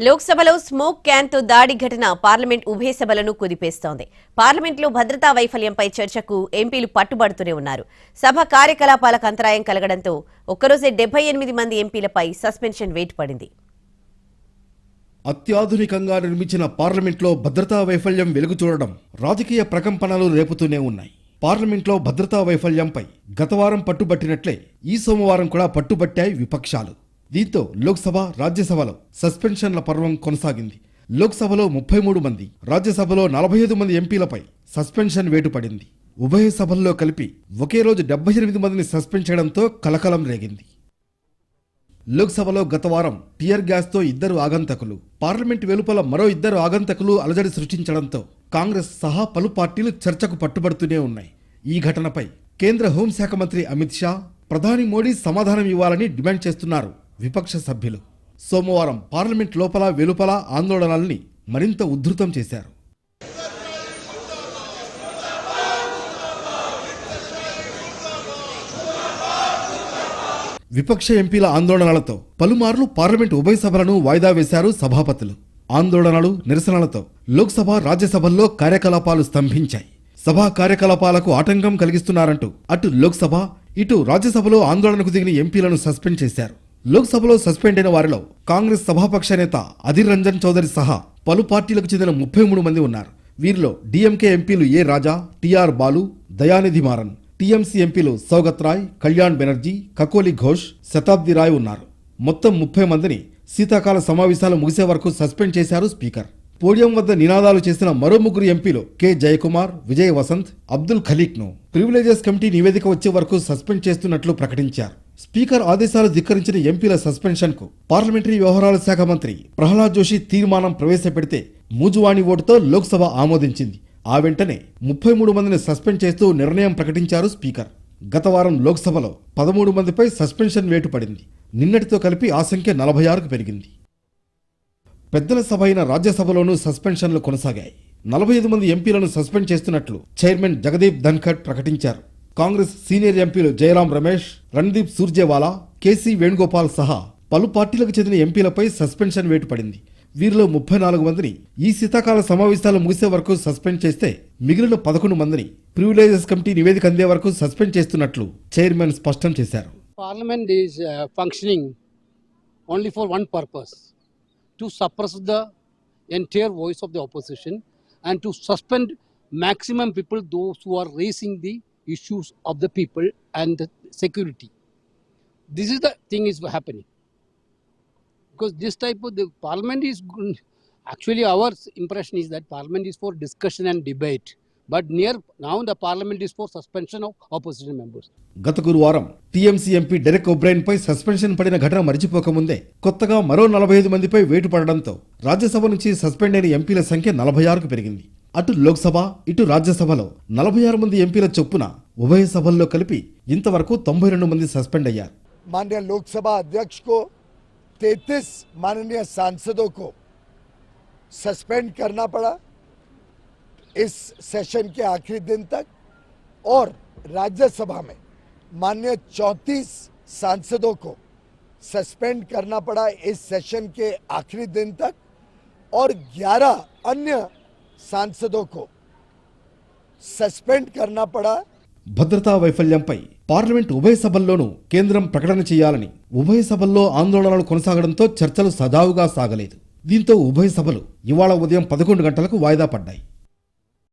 లోక్సభలో స్మోక్ క్యాన్తో దాడి ఘటన పార్లమెంట్ ఉభయ సభలను కుదిపేస్తోంది. పార్లమెంట్లో భద్రతా వైఫల్యంపై చర్చకు ఎంపీలు పట్టుబడుతూనే ఉన్నారు. సభ కార్యకలాపాలకు అంతరాయం కలగడంతో ఒక్కరోజే డెబ్బై ఎనిమిది మంది ఎంపీలపై సస్పెన్షన్ వేటు పడింది. అత్యాధునికంగా నిర్మించిన పార్లమెంట్లో భద్రతా వైఫల్యం వెలుగు చూడడం రాజకీయ ప్రకంపనలు రేపుతూనే ఉన్నాయి. పార్లమెంట్లో భద్రతా వైఫల్యంపై గతవారం పట్టుబట్టినట్లే ఈ సోమవారం కూడా పట్టుబట్టాయి విపక్షాలు. దీంతో లోక్సభ రాజ్యసభలో సస్పెన్షన్ల పర్వం కొనసాగింది. లోక్సభలో ముప్పై మూడు మంది రాజ్యసభలో నలభై ఐదు మంది ఎంపీలపై సస్పెన్షన్ వేటు పడింది. ఉభయ సభల్లో కలిపి ఒకే రోజు డెబ్బై ఎనిమిది మందిని సస్పెండ్ చేయడంతో కలకలం రేగింది. లోక్సభలో గత వారం టియర్ గ్యాస్తో ఇద్దరు ఆగంతకులు పార్లమెంట్ వెలుపల మరో ఇద్దరు ఆగంతకులు అలజడి సృష్టించడంతో కాంగ్రెస్ సహా పలు పార్టీలు చర్చకు పట్టుబడుతూనే ఉన్నాయి. ఈ ఘటనపై కేంద్ర హోంశాఖ మంత్రి అమిత్ షా ప్రధాని మోడీ సమాధానం ఇవ్వాలని డిమాండ్ చేస్తున్నారు. విపక్ష సభ్యులు సోమవారం పార్లమెంట్ లోపల వెలుపల ఆందోళనల్ని మరింత ఉధృతం చేశారు. విపక్ష ఎంపీల ఆందోళనలతో పలుమార్లు పార్లమెంట్ ఉభయ సభలను వాయిదా వేశారు సభాపతులు. ఆందోళనలు నిరసనలతో లోక్సభ రాజ్యసభల్లో కార్యకలాపాలు స్తంభించాయి. సభా కార్యకలాపాలకు ఆటంకం కలిగిస్తున్నారంటూ అటు లోక్సభ ఇటు రాజ్యసభలో ఆందోళనకు దిగిన ఎంపీలను సస్పెండ్ చేశారు. లోక్సభలో సస్పెండ్ అయిన వారిలో కాంగ్రెస్ సభాపక్ష నేత అధిర్ రంజన్ చౌదరి సహా పలు పార్టీలకు చెందిన ముప్పై మూడు మంది ఉన్నారు. వీరిలో డీఎంకే ఎంపీలు ఏ రాజా టిఆర్ బాలు దయానిధి మారన్ టీఎంసీ ఎంపీలు సౌగత్ రాయ్ కళ్యాణ్ బెనర్జీ కకోలి ఘోష్ శతాబ్ది రాయ్ ఉన్నారు. మొత్తం ముప్పై మందిని శీతాకాల సమావేశాలు ముగిసే వరకు సస్పెండ్ చేశారు స్పీకర్. పోడియం వద్ద నినాదాలు చేసిన మరో ముగ్గురు ఎంపీలు కె జయకుమార్ విజయ్ వసంత్ అబ్దుల్ ఖలీక్ను. ప్రివిలేజెస్ కమిటీ నివేదిక వచ్చే వరకు సస్పెండ్ చేస్తున్నట్లు ప్రకటించారు. స్పీకర్ ఆదేశాలు ధిక్కరించిన ఎంపీల సస్పెన్షన్కు పార్లమెంటరీ వ్యవహారాల శాఖ మంత్రి ప్రహ్లాద్ జోషి తీర్మానం ప్రవేశపెడితే మూజువాణి ఓటుతో లోక్సభ ఆమోదించింది. ఆ వెంటనే ముప్పై మూడు మందిని సస్పెండ్ చేస్తూ నిర్ణయం ప్రకటించారు స్పీకర్. గత వారం లోక్సభలో పదమూడు మందిపై సస్పెన్షన్ వేటు పడింది. నిన్నటితో కలిపి ఆ సంఖ్య నలభై ఆరుకు పెరిగింది. పెద్దల సభ అయిన రాజ్యసభలోనూ సస్పెన్షన్లు కొనసాగాయి. నలభై ఐదు మంది ఎంపీలను సస్పెండ్ చేస్తున్నట్లు చైర్మన్ జగదీప్ ధన్ఖడ్ ప్రకటించారు. కాంగ్రెస్ సీనియర్ ఎంపీలు జయరాం రమేష్ రణదీప్ సూర్జేవాలా కేసీ వేణుగోపాల్ సహా పలు పార్టీలకు చెందిన ఎంపీలపై సస్పెన్షన్ వేటు పడింది. వీరిలో ముప్పై నాలుగు మందిని ఈ శీతాకాల సమావేశాలు ముగిసే వరకు సస్పెండ్ చేస్తే మిగిలిన పదకొండు మందిని ప్రివిలేజెస్ కమిటీ నివేదిక అందే వరకు సస్పెండ్ చేస్తున్నట్లు చైర్మన్ స్పష్టం చేశారు. Parliament is functioning only for one purpose to suppress the entire voice of of opposition and to suspend suspend maximum people, those who are raising the issues of the people and the security. This is the thing is happening. Because this type of the parliament is actually our impression is that parliament is for discussion and debate. But near now the parliament is for suspension of opposition members. గత గురువారం TMC MP Derek O'Brien పై suspension పడిన ఘటన మరిచిపోకముందే కొత్తగా మరో నలభై ఐదు మందిపై వేటు పడడంతో రాజ్యసభ నుంచి సస్పెండ్ అయిన ఎంపీల సంఖ్య నలభై ఆరుకు పెరిగింది అటు లోక్సభ ఇటు రాజ్యసభలో నలభై ఆరు మంది ఎంపీల చొప్పున ఉభయ సభల్లో కలిపి ఇంతవరకు తొంభై రెండు మంది సస్పెండ్ అయ్యారు माननीय लोकसभा अध्यक्ष को 33 माननीय सांसदों को सस्पेंड करना पड़ा इस सेशन के आखिरी दिन तक और राज्यसभा में माननीय 34 सांसदों को सस्पेंड करना पड़ा इस सेशन के आखिरी दिन तक और 11 अन्य सांसदों को सस्पेंड करना पड़ा భద్రతా వైఫల్యంపై పార్లమెంట్ ఉభయ సభల్లోనూ కేంద్రం ప్రకటన చేయాలని ఉభయ సభల్లో ఆందోళనలు కొనసాగడంతో చర్చలు సజావుగా సాగలేదు దీంతో ఉభయ సభలు ఇవాళ ఉదయం పదకొండు గంటలకు వాయిదా పడ్డాయి